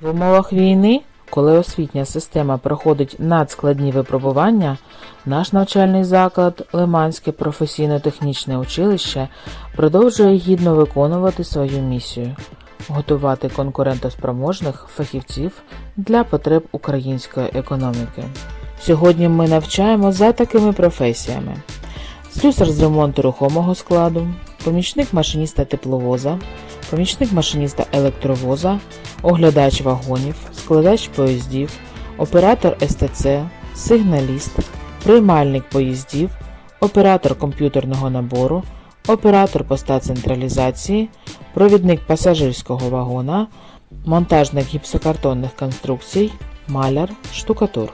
В умовах війни, коли освітня система проходить надскладні випробування, наш навчальний заклад Лиманське професійно-технічне училище продовжує гідно виконувати свою місію готувати конкурентоспроможних фахівців для потреб української економіки. Сьогодні ми навчаємо за такими професіями: слюсар з ремонту рухомого складу, помічник машиніста тепловоза, помічник машиніста електровоза, оглядач вагонів, складач поїздів, оператор СТЦ, сигналіст, приймальник поїздів, оператор комп'ютерного набору, оператор поста централізації, провідник пасажирського вагона, монтажник гіпсокартонних конструкцій, маляр, штукатур.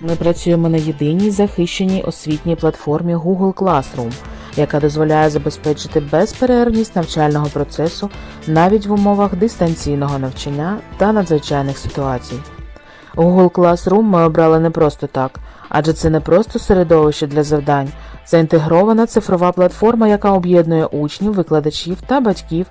Ми працюємо на єдиній захищеній освітній платформі Google Classroom, яка дозволяє забезпечити безперервність навчального процесу навіть в умовах дистанційного навчання та надзвичайних ситуацій. Google Classroom ми обрали не просто так, адже це не просто середовище для завдань, це інтегрована цифрова платформа, яка об'єднує учнів, викладачів та батьків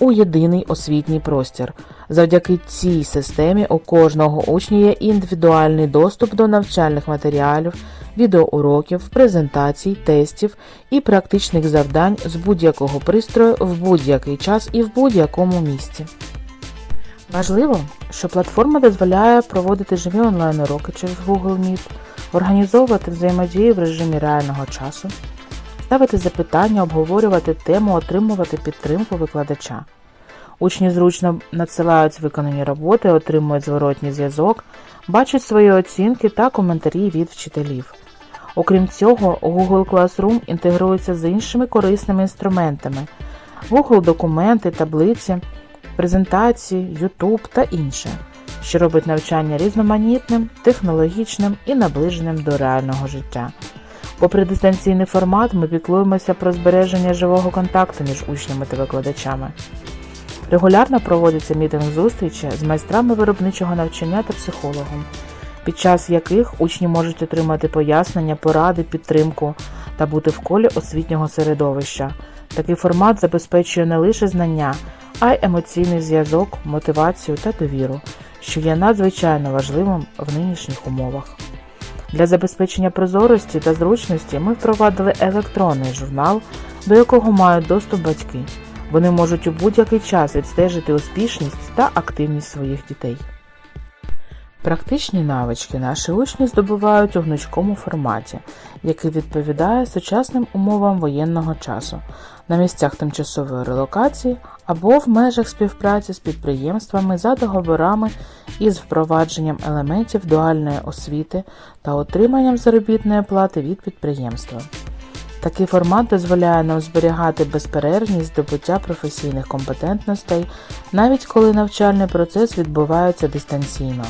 у єдиний освітній простір. Завдяки цій системі у кожного учня є індивідуальний доступ до навчальних матеріалів, відеоуроків, презентацій, тестів і практичних завдань з будь-якого пристрою в будь-який час і в будь-якому місці. Важливо, що платформа дозволяє проводити живі онлайн-уроки через Google Meet, організовувати взаємодію в режимі реального часу, ставити запитання, обговорювати тему, отримувати підтримку викладача. Учні зручно надсилають виконані роботи, отримують зворотній зв'язок, бачать свої оцінки та коментарі від вчителів. Окрім цього, Google Classroom інтегрується з іншими корисними інструментами: Google документи, таблиці, презентації, YouTube та інше, що робить навчання різноманітним, технологічним і наближеним до реального життя. Попри дистанційний формат, ми піклуємося про збереження живого контакту між учнями та викладачами. Регулярно проводяться мітинг-зустрічі з майстрами виробничого навчання та психологом, під час яких учні можуть отримати пояснення, поради, підтримку та бути в колі освітнього середовища. Такий формат забезпечує не лише знання, а й емоційний зв'язок, мотивацію та довіру, що є надзвичайно важливим в нинішніх умовах. Для забезпечення прозорості та зручності ми впровадили електронний журнал, до якого мають доступ батьки. Вони можуть у будь-який час відстежити успішність та активність своїх дітей. Практичні навички наші учні здобувають у гнучкому форматі, який відповідає сучасним умовам воєнного часу на місцях тимчасової релокації або в межах співпраці з підприємствами за договорами із впровадженням елементів дуальної освіти та отриманням заробітної плати від підприємства. Такий формат дозволяє нам зберігати безперервність здобуття професійних компетентностей, навіть коли навчальний процес відбувається дистанційно.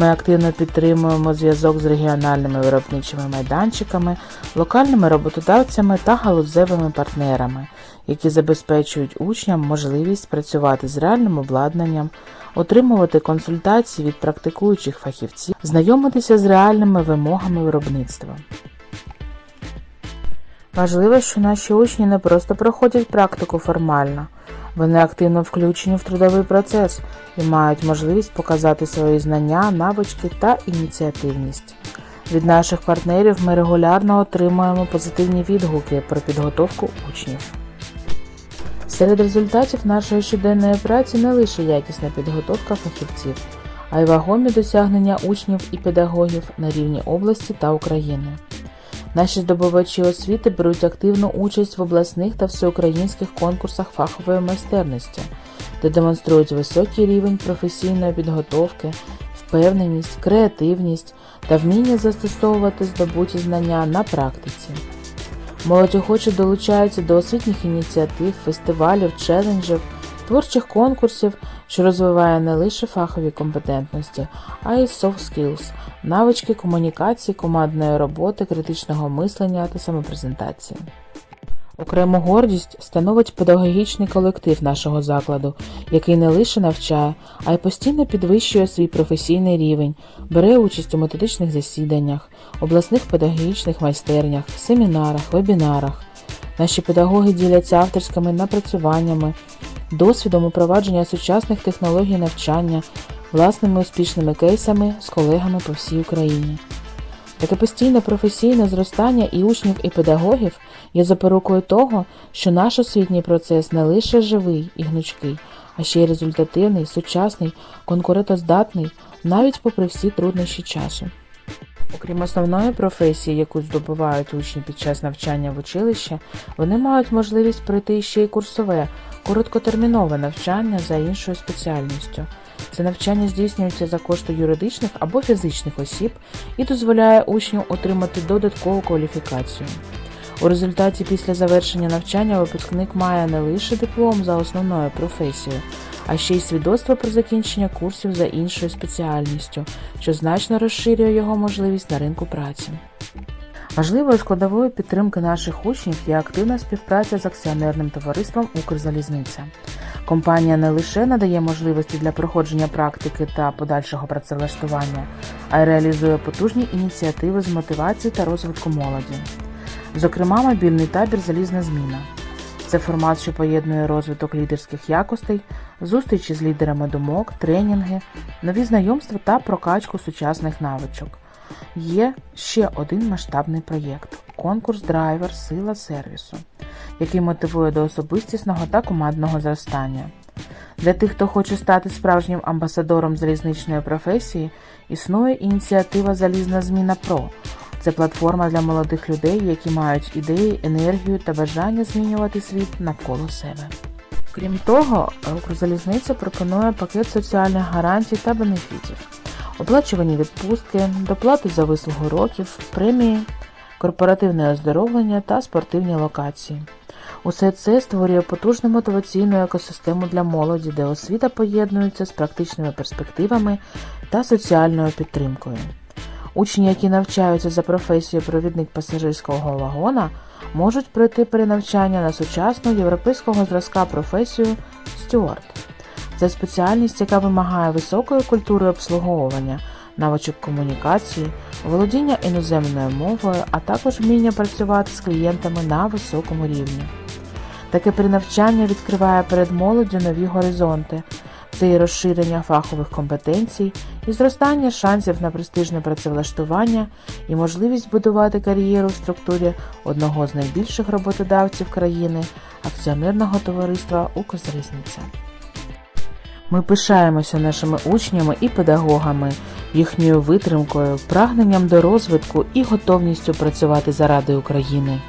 Ми активно підтримуємо зв'язок з регіональними виробничими майданчиками, локальними роботодавцями та галузевими партнерами, які забезпечують учням можливість працювати з реальним обладнанням, отримувати консультації від практикуючих фахівців, знайомитися з реальними вимогами виробництва. Важливо, що наші учні не просто проходять практику формально, вони активно включені в трудовий процес і мають можливість показати свої знання, навички та ініціативність. Від наших партнерів ми регулярно отримуємо позитивні відгуки про підготовку учнів. Серед результатів нашої щоденної праці не лише якісна підготовка фахівців, а й вагомі досягнення учнів і педагогів на рівні області та України. Наші здобувачі освіти беруть активну участь в обласних та всеукраїнських конкурсах фахової майстерності, де демонструють високий рівень професійної підготовки, впевненість, креативність та вміння застосовувати здобуті знання на практиці. Молодь охоче долучаються до освітніх ініціатив, фестивалів, челенджів, творчих конкурсів, що розвиває не лише фахові компетентності, а й soft skills, навички комунікації, командної роботи, критичного мислення та самопрезентації. Окрему гордість становить педагогічний колектив нашого закладу, який не лише навчає, а й постійно підвищує свій професійний рівень, бере участь у методичних засіданнях, обласних педагогічних майстернях, семінарах, вебінарах. Наші педагоги діляться авторськими напрацюваннями, досвідом упровадження сучасних технологій навчання, власними успішними кейсами з колегами по всій Україні. Таке постійне професійне зростання і учнів, і педагогів є запорукою того, що наш освітній процес не лише живий і гнучкий, а ще й результативний, сучасний, конкурентоздатний, навіть попри всі труднощі часу. Окрім основної професії, яку здобувають учні під час навчання в училищі, вони мають можливість пройти ще й курсове, короткотермінове навчання за іншою спеціальністю. Це навчання здійснюється за кошти юридичних або фізичних осіб і дозволяє учню отримати додаткову кваліфікацію. У результаті після завершення навчання випускник має не лише диплом за основною професією, а ще й свідоцтво про закінчення курсів за іншою спеціальністю, що значно розширює його можливість на ринку праці. Важливою складовою підтримки наших учнів є активна співпраця з акціонерним товариством Укрзалізниця. Компанія не лише надає можливості для проходження практики та подальшого працевлаштування, а й реалізує потужні ініціативи з мотивації та розвитку молоді. Зокрема, мобільний табір Залізна зміна. Це формат, що поєднує розвиток лідерських якостей, зустрічі з лідерами думок, тренінги, нові знайомства та прокачку сучасних навичок. Є ще один масштабний проєкт конкурс драйвер Сила сервісу, який мотивує до особистісного та командного зростання. Для тих, хто хоче стати справжнім амбасадором залізничної професії, існує ініціатива Залізна зміна Про. Це платформа для молодих людей, які мають ідеї, енергію та бажання змінювати світ навколо себе. Крім того, Укрзалізниця пропонує пакет соціальних гарантій та бенефітів, оплачувані відпустки, доплати за вислугу років, премії, корпоративне оздоровлення та спортивні локації. Усе це створює потужну мотиваційну екосистему для молоді, де освіта поєднується з практичними перспективами та соціальною підтримкою. Учні, які навчаються за професією провідник пасажирського вагона, можуть пройти перенавчання на сучасну європейського зразка професію стюард. Це спеціальність, яка вимагає високої культури обслуговування, навичок комунікації, володіння іноземною мовою, а також вміння працювати з клієнтами на високому рівні. Таке перенавчання відкриває перед молоддю нові горизонти. Це і розширення фахових компетенцій, і зростання шансів на престижне працевлаштування, і можливість будувати кар'єру в структурі одного з найбільших роботодавців країни акціонерного товариства Укрзалізниця. Ми пишаємося нашими учнями і педагогами, їхньою витримкою, прагненням до розвитку і готовністю працювати заради України.